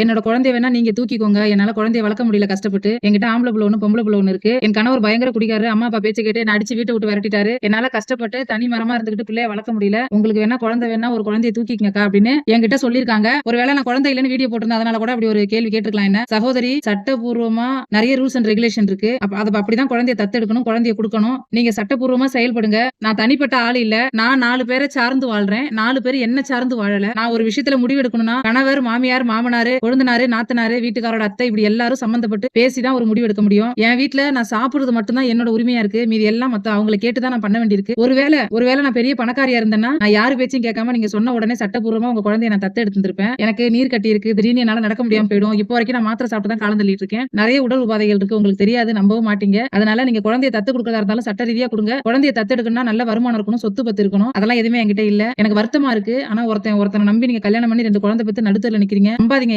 என்னோட குழந்தைய வேணா நீங்க தூக்கிக்கோங்க. என்னால குழந்தைய வளர்க்க முடியல கஷ்டப்பட்டு. என்கிட்ட ஆம்பளை புள்ள ஒண்ணு, பொம்பளை பிள்ளை ஒண்ணு இருக்கு. என் கணவர் பயங்கர குடிக்காரு அம்மா, அப்பா பேச்சு கேட்டு என்ன அடிச்சு வீட்டை விட்டு விரட்டிட்டாரு. என்னால கஷ்டப்பட்டு தனி மரமா இருந்துகிட்டு பிள்ளைய வளர்க்க முடியல. உங்களுக்கு வேணா குழந்தை வேணா ஒரு குழந்தைய தூக்கிக்கங்கக்கா அப்படின்னு என்கிட்ட சொல்லியிருக்காங்க. ஒருவேளை நான் குழந்தை இல்லைன்னு வீடியோ போட்டிருந்தேன். அதனால கூட அப்படி ஒரு கேள்வி கேட்டுக்கலாம் என்ன. சகோதரி சட்டபூர்வமா நிறைய ரூல்ஸ் அண்ட் ரெகுலேஷன் இருக்கு. அப்ப அப்படிதான் குழந்தைய தத்தெடுக்கணும். குழந்தைய கொடுக்கணும் நீங்க சட்டபூர்வமா செயல்படுங்க. நான் தனிப்பட்ட ஆள் இல்ல. நான் நாலு பேரை சார்ந்து வாழ்றேன். நாலு பேர் என்ன சார்ந்து வாழல. நான் ஒரு விஷயத்துல முடிவெடுக்கணும்னா கணவர், மாமியார், மாமனாரு, கொழுந்தனாரு, நாத்தனாரு, வீட்டுக்காரோட அத்தை இப்படி எல்லாரும் சம்பந்தப்பட்டு பேசி தான் ஒரு முடிவு எடுக்க முடியும். என் வீட்டுல நான் சாப்பிடுறது மட்டும்தான் என்னோட உரிமையா இருக்கு. மீதி எல்லாம் மத்த அவங்கள கேட்டு தான் நான் பண்ண வேண்டியிருக்கு. ஒருவேளை ஒருவேளை நான் பெரிய பணக்காரியா இருந்தேன்னா, நான் யாரு பேச்சையும் கேட்காம நீங்க சொன்ன உடனே சட்டப்பூர்வமா உங்க குழந்தைய நான் தத்து எடுத்திருப்பேன் எனக்கு நீர் கட்டி இருக்கு. திடீர்னு என்னால நடக்க முடியாம போயிடும். இப்போ வரைக்கும் நான் மாத்திரை சாப்பிட்டு தான் காலம் தள்ளிட்டு இருக்கேன். நிறைய உடல் உபாதைகள் இருக்கு. உங்களுக்கு தெரியாது. நம்பவும் மாட்டீங்க. அதனால நீங்க குழந்தைய தத்து கொடுக்கறதா இருந்தாலும் சட்ட ரீதியா கொடுங்க குழந்தைய தத்தெடுக்கணும்னா நல்ல வருமானம் இருக்கணும். சொத்து பத்து இருக்கணும். அதெல்லாம் எதுவுமே என்கிட்ட இல்ல. எனக்கு வருத்தமா இருக்கு. ஆனா ஒருத்தன் ஒருத்தனை நம்பி நீங்க கல்யாணம் பண்ணி ரெண்டு குழந்தை பத்து நடுத்தல நிக்கிறீங்க. நம்பாதீங்க